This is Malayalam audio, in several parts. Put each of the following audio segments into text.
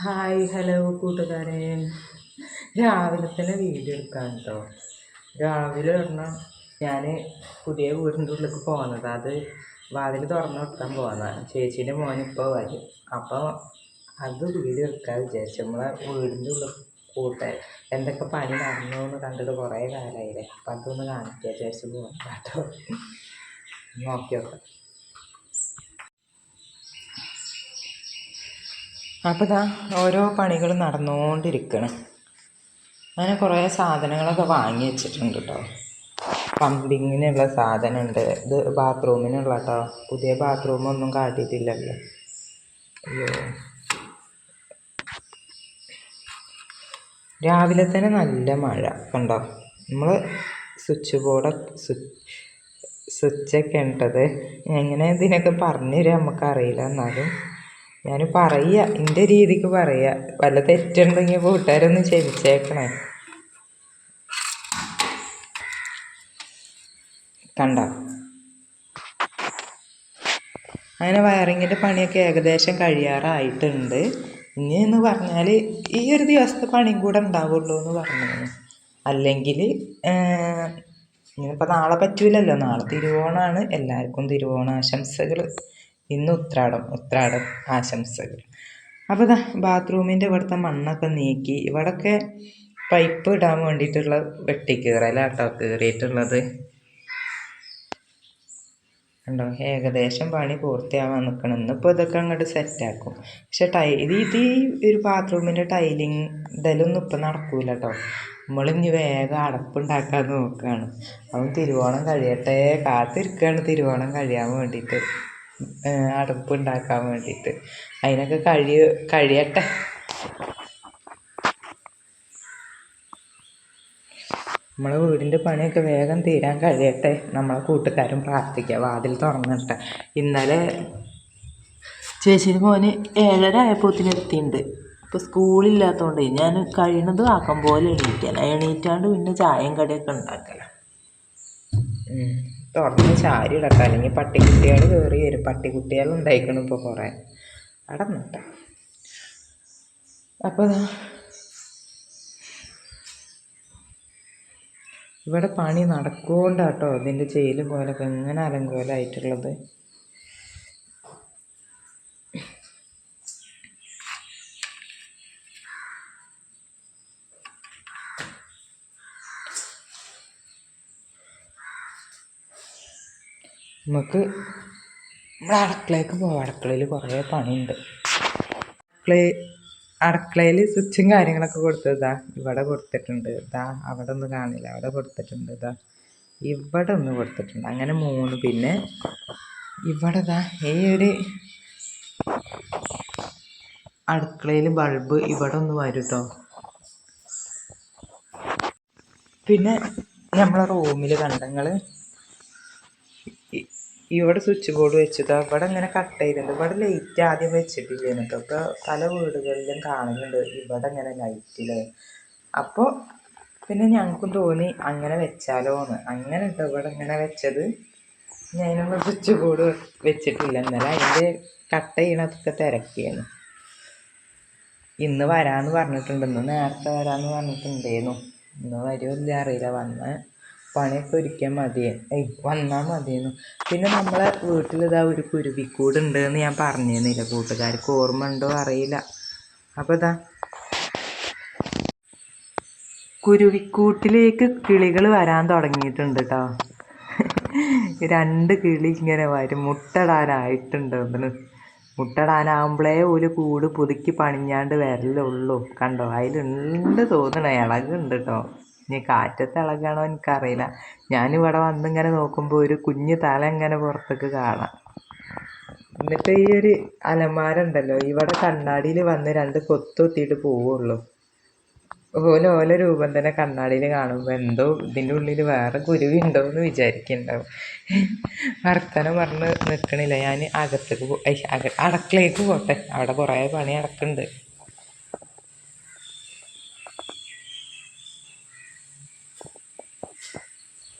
ഹായ് ഹലോ കൂട്ടുകാരെ. രാവിലെ തന്നെ വീഡിയോ എടുക്കാൻ കേട്ടോ. രാവിലെ പറഞ്ഞാൽ ഞാൻ പുതിയ വീടിന്റെ ഉള്ളിലേക്ക് പോകുന്നത് അത് വാതിൽ തുറന്നു കൊടുക്കാൻ പോകുന്നതാണ് ചേച്ചീന്റെ മോൻ ഇപ്പോൾ വരും. അപ്പോൾ അത് വീഡിയോ എടുക്കാൻ വിചാരിച്ചു. നമ്മളെ വീടിന്റെ ഉള്ളിൽ കൂട്ടെ എന്തൊക്കെ പണി നടന്നു എന്ന് കണ്ടിട്ട് കുറേ കാലമായില്ലേ അപ്പം അതൊന്ന് കാണിക്കാൻ വിചാരിച്ചു പോകുന്നു കേട്ടോ. നോക്കി നോക്കാം അപ്പോൾ ഇതാ ഓരോ പണികൾ നടന്നുകൊണ്ടിരിക്കണം അങ്ങനെ കുറേ സാധനങ്ങളൊക്കെ വാങ്ങി വെച്ചിട്ടുണ്ട് കേട്ടോ പമ്പിങ്ങിനുള്ള സാധനമുണ്ട് ഇത് ബാത്റൂമിനുള്ള കേട്ടോ പുതിയ ബാത്റൂമൊന്നും കാട്ടിയിട്ടില്ലല്ലോ. അയ്യോ. രാവിലെ തന്നെ നല്ല മഴ കണ്ടോ? നമ്മൾ സ്വിച്ച് ബോർഡ് സ്വിച്ചൊക്കെ ഉണ്ടത് എങ്ങനെ ഇതിനൊക്കെ പറഞ്ഞു തരാം നമുക്കറിയില്ല. എന്നാലും ഞാൻ പറയുക എന്റെ രീതിക്ക് പറയുക വല്ല തെറ്റുണ്ടെങ്കിൽ കൂട്ടുകാരൊന്ന് ക്ഷമിച്ചേക്കണേ. കണ്ട? അങ്ങനെ വയറിങ്ങിന്റെ പണിയൊക്കെ ഏകദേശം കഴിയാറായിട്ടുണ്ട്. ഇനി എന്ന് പറഞ്ഞാൽ ഈ ഒരു ദിവസത്തെ പണിയും കൂടെ ഉണ്ടാവുള്ളൂ എന്ന് പറഞ്ഞു. അല്ലെങ്കിൽ ഇനിയിപ്പോൾ നാളെ പറ്റൂലല്ലോ. നാളെ തിരുവോണമാണ് എല്ലാവർക്കും തിരുവോണാശംസകൾ ഇന്ന് ഉത്രാടം ഉത്രാടം ആശംസകൾ. അപ്പോൾ ഇതാ ബാത്റൂമിന്റെ ഇവിടുത്തെ മണ്ണൊക്കെ നീക്കി ഇവിടെയൊക്കെ പൈപ്പ് ഇടാൻ വേണ്ടിയിട്ടുള്ള വെട്ടിക്കീറലാട്ടോ കീറിയിട്ടുള്ളത്. ഉണ്ടോ ഏകദേശം പണി പൂർത്തിയാവാൻ നിൽക്കണം ഇന്നിപ്പോൾ ഇതൊക്കെ അങ്ങോട്ട് സെറ്റാക്കും പക്ഷെ ടൈ ഇത് ഇത് ഈ ഒരു ബാത്റൂമിന്റെ ടൈലിങ് ഇതിലൊന്നും ഇപ്പം നടക്കൂല കേട്ടോ. നമ്മളിനി വേഗം അടപ്പുണ്ടാക്കാൻ നോക്കുകയാണ് അപ്പം തിരുവോണം കഴിയട്ടെ കാത്തിരിക്കുകയാണ് തിരുവോണം കഴിയാൻ വേണ്ടിയിട്ട്. ഉണ്ടാക്കാൻ വേണ്ടിയിട്ട്. അതിനൊക്കെ കഴിയ കഴിയട്ടെ. നമ്മളെ വീടിന്റെ പണിയൊക്കെ വേഗം തീരാൻ കഴിയട്ടെ. നമ്മളെ കൂട്ടുകാരും പ്രാർത്ഥിക്കുക വാതിൽ തുറന്നിട്ട്. ഇന്നലെ ചേച്ചിയുടെ മോന് ഏഴര ആയപ്പോത്തിന് എത്തിയിട്ടുണ്ട് ഇപ്പോൾ സ്കൂളില്ലാത്തതുകൊണ്ട് ഞാൻ കഴിയുന്നത് ആക്കം പോലെ എണീക്കാൻ. എണീറ്റാണ്ട് പിന്നെ ചായയും കടിയൊക്കെ ഉണ്ടാക്കല. തുറന്ന് ചാരി ഇടട്ടെ അല്ലെങ്കിൽ പട്ടിക്കുട്ടികൾ കയറി വരും. പട്ടിക്കുട്ടികൾ ഉണ്ടായിക്കണം ഇപ്പോൾ കുറേ. അടന്നിട്ട അപ്പോൾ ഇവിടെ പണി നടക്കുകൊണ്ടാട്ടോ ഇതിന്റെ ചെയ്യലും പോലൊക്കെ എങ്ങനെ അലങ്കോലമായിട്ടുള്ളത് നമുക്ക് നമ്മുടെ അടുക്കളയ്ക്ക് പോവാം. അടുക്കളയിൽ കുറേ പണിയുണ്ട്. അടുക്കള അടുക്കളയിൽ സ്വിച്ചും കാര്യങ്ങളൊക്കെ കൊടുത്തതാ ഇവിടെ കൊടുത്തിട്ടുണ്ട്. ഇതാ അവിടെ ഒന്നും കാണില്ല. അവിടെ കൊടുത്തിട്ടുണ്ട്. ഇതാ ഇവിടെ ഒന്ന് കൊടുത്തിട്ടുണ്ട്. അങ്ങനെ മൂന്ന്. പിന്നെ ഇവിടെ ഇതാ ഈ ഒരു അടുക്കളയിൽ ബൾബ് ഇവിടെ ഒന്ന് വരും കേട്ടോ പിന്നെ നമ്മളെ റൂമിൽ കണ്ടങ്ങൾ ഇവിടെ സ്വിച്ച് ബോർഡ് വെച്ചതാ ഇവിടെ ഇങ്ങനെ കട്ട് ചെയ്തിട്ടുണ്ട്. ഇവിടെ ലൈറ്റ് ആദ്യം വെച്ചിട്ടില്ല എന്നിട്ട് ഇപ്പോൾ പല വീടുകളിലും കാണുന്നുണ്ട്. ഇവിടെ ഇങ്ങനെ ലൈറ്റിൽ അപ്പോൾ പിന്നെ ഞങ്ങൾക്കും തോന്നി അങ്ങനെ വെച്ചാലോ എന്ന് അങ്ങനെ കേട്ടോ ഇവിടെ ഇങ്ങനെ വെച്ചത്. ഞാനൊന്നും സ്വിച്ച് ബോർഡ് വെച്ചിട്ടില്ല. എന്നാലും അതിന്റെ കട്ട് ചെയ്യണതൊക്കെ തിരക്കിയാണ്. ഇന്ന് വരാമെന്ന് പറഞ്ഞിട്ടുണ്ട്. ഇന്ന് നേരത്തെ വരാമെന്ന് പറഞ്ഞിട്ടുണ്ടായിരുന്നു ഇന്ന് വരുമോ അറിയില്ല. വന്ന് പണിയൊക്കെ ഒരുക്കിയാൽ മതി വന്നാൽ മതിയെന്നു. പിന്നെ നമ്മളെ വീട്ടിൽ വീട്ടിലിതാ ഒരു കുരുവിക്കൂട് ഉണ്ട് എന്ന് ഞാൻ പറഞ്ഞിരുന്നില്ല കൂട്ടുകാർക്ക്. ഓർമ്മ ഉണ്ടോ അറിയില്ല. അപ്പോൾ ഇതാ കുരുവിക്കൂട്ടിലേക്ക് കിളികൾ വരാൻ തുടങ്ങിയിട്ടുണ്ട് കേട്ടോ രണ്ട് കിളി ഇങ്ങനെ വരും. മുട്ടടാനായിട്ടുണ്ട് അതിന് മുട്ടടാനാകുമ്പോഴേ ഒരു കൂട് പുതുക്കി പണിഞ്ഞാണ്ട് വരലുള്ളൂ. കണ്ടോ? അതിലുണ്ട് തോന്നണേ. ഇളകുണ്ട് കേട്ടോ ഇനി കാറ്റത്ത് ഇളകാണോ എനിക്കറിയില്ല. ഞാനിവിടെ വന്നിങ്ങനെ നോക്കുമ്പോൾ ഒരു കുഞ്ഞു തല ഇങ്ങനെ പുറത്തേക്ക് കാണാം. എന്നിട്ട് ഈ ഒരു അലമാര ഉണ്ടല്ലോ ഇവിടെ കണ്ണാടിയിൽ വന്ന് രണ്ട് കൊത്തുത്തിയിട്ട് പോവുള്ളൂ. ഓല ഓല രൂപം തന്നെ കണ്ണാടിയിൽ കാണുമ്പോൾ എന്തോ ഇതിന്റെ ഉള്ളിൽ വേറെ കുരുവി ഉണ്ടോ എന്ന് വിചാരിക്കുന്നുണ്ടാവും. വർത്തനം പറഞ്ഞ് നിൽക്കണില്ല ഞാൻ അകത്തേക്ക് പോ അടക്കളയ്ക്ക് പോട്ടെ. അവിടെ കുറേ പണി നടക്കുന്നുണ്ട്.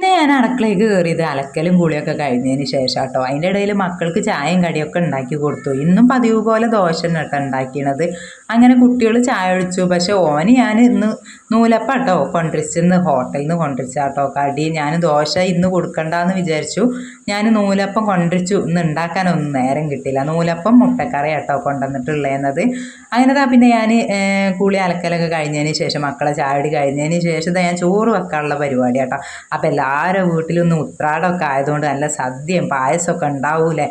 പിന്നെ ഞാൻ അടുക്കളയ്ക്ക് കയറിയത് അലക്കലും കുളിയൊക്കെ കഴിഞ്ഞതിന് ശേഷം കേട്ടോ. അതിന്റെ ഇടയിൽ മക്കൾക്ക് ചായയും കടിയൊക്കെ ഉണ്ടാക്കി കൊടുത്തു. ഇന്നും പതിവ് പോലെ ദോശ കേട്ടോ ഉണ്ടാക്കിയത് അങ്ങനെ കുട്ടികൾ ചായ ഒഴിച്ചു പക്ഷെ ഓന് ഞാൻ ഇന്ന് നൂലപ്പം കേട്ടോ കൊണ്ടിരിച്ചെന്ന് ഹോട്ടലിൽ നിന്ന് കൊണ്ടിരിച്ച കേട്ടോ. കടി ഞാൻ ദോശ ഇന്ന് കൊടുക്കണ്ടെന്ന് വിചാരിച്ചു. ഞാൻ നൂലപ്പം കൊണ്ടിരിച്ചു ഇന്ന് ഉണ്ടാക്കാനൊന്നും നേരം കിട്ടില്ല നൂലപ്പം മുട്ടക്കറി കേട്ടോ കൊണ്ടുവന്നിട്ടുള്ളത് അങ്ങനെ ദാ പിന്നെ ഞാൻ കുളി അലക്കലൊക്കെ കഴിഞ്ഞതിന് ശേഷം മക്കളെ ചായടി കഴിഞ്ഞതിന് ശേഷം ഞാൻ ചോറ് വെക്കാനുള്ള പരിപാടി കേട്ടോ. അപ്പോൾ എല്ലാവരുടെ വീട്ടിലൊന്നും ഉത്രാടമൊക്കെ ആയതുകൊണ്ട് നല്ല സദ്യയും പായസമൊക്കെ ഉണ്ടാവൂലേ?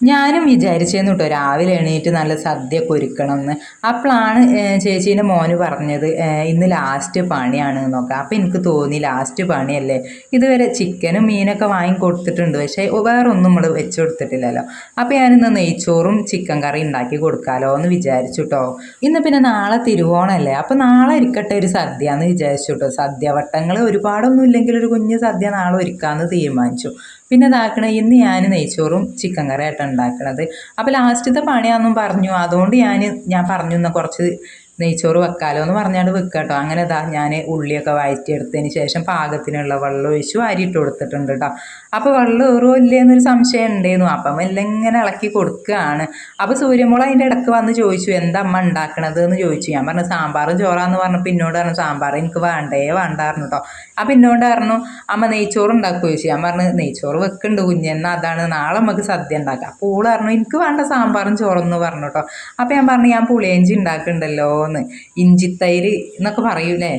ഞാനും വിചാരിച്ചേന്നു കേട്ടോ രാവിലെ എണീറ്റ് നല്ല സദ്യ ഒരുക്കണം എന്ന് അപ്പോഴാണ് ചേച്ചീന്റെ മോന് പറഞ്ഞത് ഇന്ന് ലാസ്റ്റ് പണിയാണ് എന്നൊക്കെ അപ്പോൾ എനിക്ക് തോന്നി ലാസ്റ്റ് പണിയല്ലേ? ഇതുവരെ ചിക്കനും മീനൊക്കെ വാങ്ങി കൊടുത്തിട്ടുണ്ട് പക്ഷേ വേറെ ഒന്നും നമ്മൾ വെച്ച് കൊടുത്തിട്ടില്ലല്ലോ. അപ്പോൾ ഞാനിന്ന് നെയ്ച്ചോറും ചിക്കൻ കറി ഉണ്ടാക്കി കൊടുക്കാമല്ലോ എന്ന് വിചാരിച്ചു കേട്ടോ ഇന്ന് പിന്നെ നാളെ തിരുവോണമല്ലേ അപ്പോൾ നാളെ ഇരിക്കട്ടെ ഒരു സദ്യ എന്ന് വിചാരിച്ചു കേട്ടോ സദ്യവട്ടങ്ങൾ ഒരുപാടൊന്നും ഇല്ലെങ്കിൽ ഒരു കുഞ്ഞ് സദ്യ നാളെ ഒരുക്കാമെന്ന് തീരുമാനിച്ചു. പിന്നെ ഇതാക്കണ ഇന്ന് ഞാൻ നെയ്ച്ചോറും ചിക്കൻ കറി ആയിട്ടാണ് ഉണ്ടാക്കണത് അപ്പോൾ ലാസ്റ്റത്തെ പണിയാണെന്നും പറഞ്ഞു. അതുകൊണ്ട് ഞാൻ ഞാൻ പറഞ്ഞു എന്നാൽ കുറച്ച് നെയ്ച്ചോറ് വെക്കാലോ എന്ന് പറഞ്ഞാണ്ട് വെക്കുക കേട്ടോ അങ്ങനെ ഇതാ ഞാൻ ഉള്ളിയൊക്കെ വഴറ്റിയെടുത്തതിന് ശേഷം പാകത്തിനുള്ള വെള്ളം ഒഴിച്ചു വാരിയിട്ട് കൊടുത്തിട്ടുണ്ട് കേട്ടോ അപ്പോൾ വെള്ളം ഏറോ ഇല്ലേ എന്നൊരു സംശയം ഉണ്ടായിരുന്നു അപ്പം എല്ലാം ഇങ്ങനെ ഇളക്കി കൊടുക്കുകയാണ് അപ്പോൾ സൂര്യമോൾ അതിന്റെ ഇടയ്ക്ക് വന്ന് ചോദിച്ചു എന്താ അമ്മ ഉണ്ടാക്കണത് എന്ന് ചോദിച്ചു. ഞാൻ പറഞ്ഞു സാമ്പാറും ചോറാന്ന് പറഞ്ഞപ്പോൾ എന്നോട് പറഞ്ഞു സാമ്പാർ എനിക്ക് വേണ്ടേ? വേണ്ടായിരുന്നു കേട്ടോ അപ്പം എന്നോട് പറഞ്ഞു അമ്മ നെയ്ച്ചോറ് ഉണ്ടാക്കുമോ ചോദിച്ചു. ഞാൻ പറഞ്ഞു നെയ്ച്ചോറ് വെക്കുന്നുണ്ട് കുഞ്ഞെന്നാ അതാണ്. നാളെ നമുക്ക് സദ്യ ഉണ്ടാക്കുക അപ്പോൾ ഓൾ പറഞ്ഞു എനിക്ക് വേണ്ട സാമ്പാറും ചോറെന്ന് പറഞ്ഞു കേട്ടോ അപ്പോൾ ഞാൻ പറഞ്ഞു ഞാൻ പുളിയഞ്ചി ഉണ്ടാക്കുന്നുണ്ടല്ലോ എന്ന് ഇഞ്ചിത്തൈര് എന്നൊക്കെ പറയൂലേ?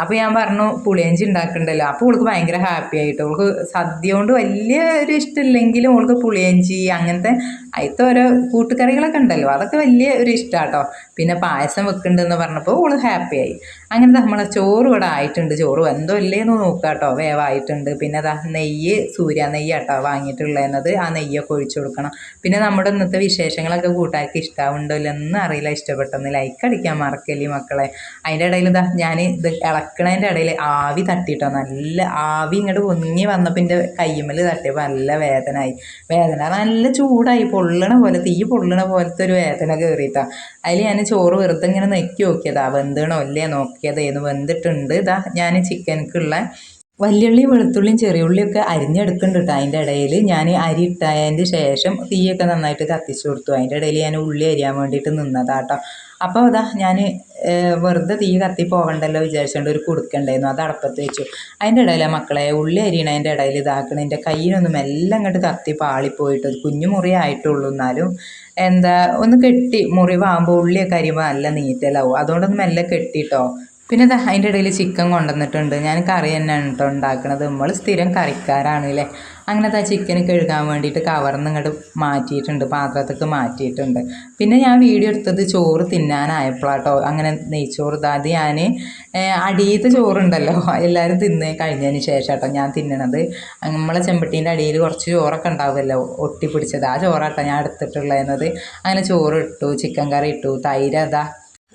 അപ്പോൾ ഞാൻ പറഞ്ഞു പുളിയഞ്ചി ഉണ്ടാക്കണ്ടല്ലോ. അപ്പോൾ ഓൾക്ക് ഭയങ്കര ഹാപ്പി ആയിട്ട്. ഓൾക്ക് സദ്യ കൊണ്ട് വലിയ ഒരു ഇഷ്ടമില്ലെങ്കിലും ഓൾക്ക് പുളിയഞ്ചി അങ്ങനത്തെ അതിലത്തെ ഓരോ കൂട്ടുകറികളൊക്കെ ഉണ്ടല്ലോ അതൊക്കെ വലിയ ഒരു ഇഷ്ടമാട്ടോ പിന്നെ പായസം വെക്കുന്നുണ്ടെന്ന് പറഞ്ഞപ്പോൾ ഓൾ ഹാപ്പിയായി അങ്ങനെ നമ്മൾ ചോറ് ഇവിടെ ആയിട്ടുണ്ട് ചോറ് എന്തോ ഇല്ലേന്ന് നോക്കുക കേട്ടോ വേവായിട്ടുണ്ട്. പിന്നെ അതാ നെയ്യ് സൂര്യ നെയ്യ് കേട്ടോ വാങ്ങിയിട്ടുള്ളത് ആ നെയ്യൊക്കെ ഒഴിച്ചു കൊടുക്കണം. പിന്നെ നമ്മുടെ ഇന്നത്തെ വിശേഷങ്ങളൊക്കെ കൂട്ടാക്കി ഇഷ്ടമാവുണ്ടോ ഇല്ലെന്ന് അറിയില്ല ഇഷ്ടപ്പെട്ടെന്ന് ലൈക്ക് അടിക്കാൻ മറക്കല്ലേ മക്കളെ. അതിന്റെ ഇടയിൽ ഇതാ ഞാൻ ഇത് ഇളക്കണതിന്റെ ഇടയിൽ ആവി തട്ടിട്ടോ നല്ല ആവി ഇങ്ങോട്ട് പൊങ്ങി വന്നപ്പോൾ എന്റെ കയ്യുമ്മൽ തട്ടിയപ്പോൾ നല്ല വേദനയായി വേദന നല്ല ചൂടായി പൊള്ളണ പോലെ തീ പൊള്ളണ പോലത്തെ ഒരു വേദന കയറിയിട്ടാ അതിൽ ഞാൻ ചോറ് വെറുതെ ഇങ്ങനെ നെക്കി നോക്കിയതാ. വെന്തണോ ഇല്ലേ നോക്കിയതേന്ന് വെന്തിട്ടുണ്ട്? ഇതാ ഞാൻ ചിക്കനക്കുള്ള വല്യുള്ളി വെളുത്തുള്ളിയും ചെറിയുള്ളിയൊക്കെ അരിഞ്ഞെടുക്കുന്നുണ്ട് കേട്ടോ അതിന്റെ ഇടയിൽ ഞാൻ അരി ഇട്ടതിന്റെ ശേഷം തീയൊക്കെ നന്നായിട്ട് കത്തിച്ചു കൊടുത്തു. അതിന്റെ ഇടയിൽ ഞാൻ ഉള്ളി അരിയാൻ വേണ്ടിയിട്ട് നിന്നതാട്ടോ. അപ്പോൾ അതാ ഞാൻ വെറുതെ തീ കത്തി പോകണ്ടല്ലോ വിചാരിച്ചുകൊണ്ട് ഒരു കുടുക്കണ്ടായിരുന്നു. അത് അടപ്പത്ത് വെച്ചു. അതിന്റെ ഇടയിലെ മക്കളെ ഉള്ളി അരിയണതിന്റെ ഇടയിൽ ഇതാക്കണം എന്റെ കയ്യിനൊന്നും എല്ലാം അങ്ങോട്ട് കത്തി പാളിപ്പോയിട്ട് കുഞ്ഞു മുറി ആയിട്ടുള്ളൂ എന്നാലും എന്താ ഒന്ന് കെട്ടി മുറിവാകുമ്പോൾ ഉള്ളിയൊക്കെ അരിയുമ്പോൾ നല്ല നീറ്റലാവും. അതുകൊണ്ടൊന്ന് മെല്ലെ കെട്ടിട്ടോ. പിന്നെ ദാ അതിന്റെ ഇടയിൽ ചിക്കൻ കൊണ്ടുവന്നിട്ടുണ്ട്. ഞാൻ കറി തന്നെയാണ് കേട്ടോ ഉണ്ടാക്കുന്നത് നമ്മൾ സ്ഥിരം കറിക്കാരാണ് അല്ലേ അങ്ങനത്തെ ആ ചിക്കൻ കഴുകാൻ വേണ്ടിയിട്ട് കവർന്ന് ഇങ്ങോട്ട് മാറ്റിയിട്ടുണ്ട്. പാത്രത്തേക്ക് മാറ്റിയിട്ടുണ്ട്. പിന്നെ ഞാൻ വീഡിയോ എടുത്തത് ചോറ് തിന്നാനായപ്പോഴാട്ടോ അങ്ങനെ നെയ്ച്ചോറ് അത് ഞാൻ അടിയത്തെ ചോറുണ്ടല്ലോ. എല്ലാവരും തിന്ന് കഴിഞ്ഞതിന് ശേഷം കേട്ടോ ഞാൻ തിന്നണത്. നമ്മളെ ചെമ്പട്ടീന്റെ അടിയിൽ കുറച്ച് ചോറൊക്കെ ഉണ്ടാവുമല്ലോ ഒട്ടിപ്പിടിച്ചത്. ആ ചോറാട്ടോ ഞാൻ എടുത്തിട്ടുള്ളത് അങ്ങനെ ചോറ് ഇട്ടു ചിക്കൻ കറി ഇട്ടു തൈര് അതാ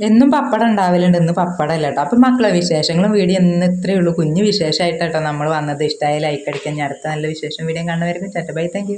എന്നും പപ്പടം ഉണ്ടാവലുണ്ട്. ഇന്ന് പപ്പടം അല്ല കേട്ടോ അപ്പം മക്കളെ വിശേഷങ്ങളും വീഡിയോ എന്ന് ഇത്രയേ ഉള്ളൂ. കുഞ്ഞു കേട്ടോ നമ്മൾ വന്നത്. ഇഷ്ടമായ ലൈക്ക് അടിക്കാൻ. ഞാൻ അടുത്ത നല്ല വിശേഷം വീഡിയോ കാണുന്നവർക്ക് ചേട്ടാ ബൈ താങ്ക്